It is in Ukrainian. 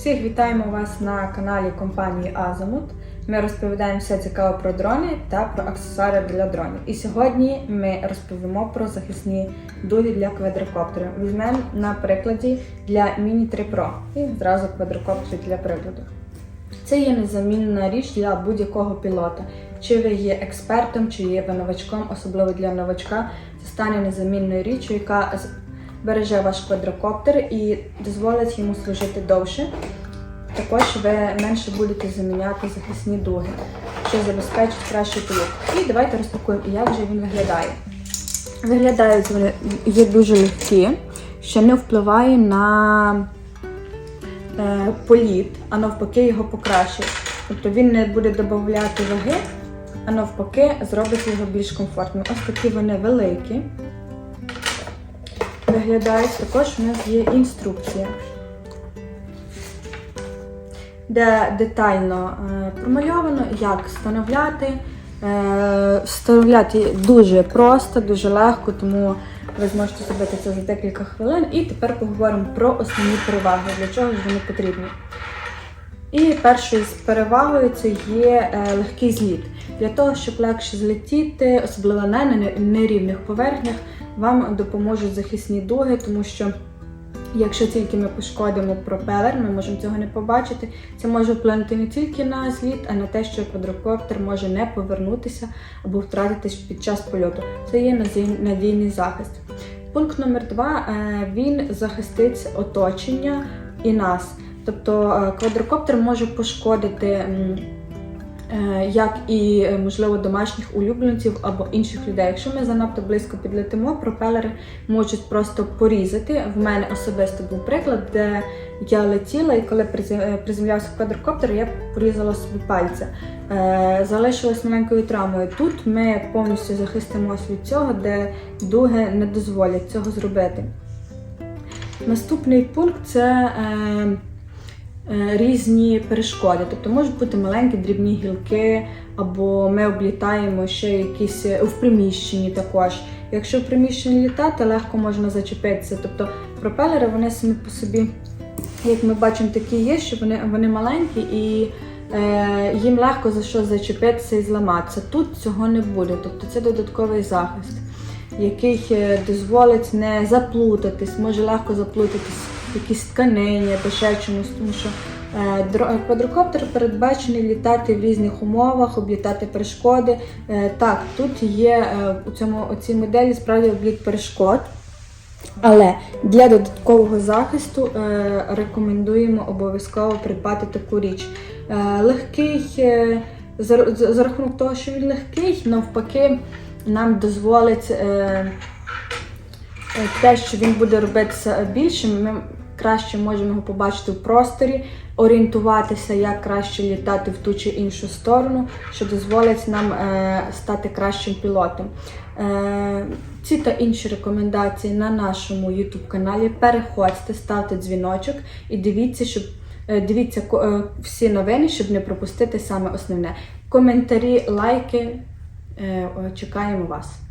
Всіх вітаємо вас на каналі компанії Азимут. Ми розповідаємо все цікаво про дрони та про аксесуари для дронів. І сьогодні ми розповімо про захисні дуги для квадрокоптерів. Візьмемо на прикладі для Mini 3 Pro і зразу квадрокоптер для прикладу. Це є незамінна річ для будь-якого пілота. Чи ви є експертом, чи є ви новачком, особливо для новачка, це стане незамінною річчю, яка береже ваш квадрокоптер і дозволить йому служити довше. Також ви менше будете заміняти захисні дуги, що забезпечить кращий політ. І давайте розпакуємо, як же він виглядає. Виглядають вони є дуже легкі, що не впливає на е, політ, а навпаки його покращить. Тобто він не буде додати ваги, а навпаки зробить його більш комфортним. Ось такі вони великі. Виглядають також у нас є інструкція, де детально е, промальовано, як встановляти. Е, Встановляти дуже просто, дуже легко, тому ви зможете зробити це за декілька хвилин. І тепер поговоримо про основні переваги, для чого ж вони потрібні. І першою з перевагою це є е, легкий зліт. Для того, щоб легше злетіти, особливо не на нерівних поверхнях, вам допоможуть захисні дуги, тому що якщо тільки ми пошкодимо пропелер, ми можемо цього не побачити. Це може вплинути не тільки на зліт, а на те, що квадрокоптер може не повернутися або втратитись під час польоту. Це є надійний захист. Пункт номер два е, він захистить оточення і нас. Тобто е, квадрокоптер може пошкодити е, як і е, можливо домашніх улюбленців або інших людей. Якщо ми занадто близько підлетимо, пропелери можуть просто порізати. В мене особисто був приклад, де я летіла, і коли приземлявся квадрокоптер, я порізала собі пальця. Залишилась маленькою травмою. Тут ми повністю захистимося від цього, де дуги не дозволять цього зробити. Наступний пункт це різні перешкоди. Тобто можуть бути маленькі дрібні гілки, або ми облітаємо ще якісь е, в приміщенні також. Якщо в приміщенні літати, легко можна зачепитися. Тобто пропелери вони самі по собі, як ми бачимо, такі є, що вони, вони маленькі і е, їм легко за що зачепитися і зламатися. Тут цього не буде. Тобто це додатковий захист який е, дозволить не заплутатись, може легко заплутатись в якійсь тканині або ще чомусь, тому що е, квадрокоптер передбачений літати в різних умовах, облітати перешкоди. Е, Так, тут є е, у цьому у цій моделі справді обліт перешкод. Але для додаткового захисту е, рекомендуємо обов'язково придбати таку річ. Е, легкий, е, за, за рахунок того, що він легкий, навпаки, нам дозволить е, е, те, що він буде робитися більшим, ми краще можемо його побачити в просторі, орієнтуватися, як краще літати в ту чи іншу сторону, що дозволить нам е, стати кращим пілотом. Е, ці та інші рекомендації на нашому YouTube каналі. Переходьте, ставте дзвіночок і дивіться, щоб е, дивіться всі новини, щоб не пропустити саме основне. Коментарі, лайки. Чекаємо вас.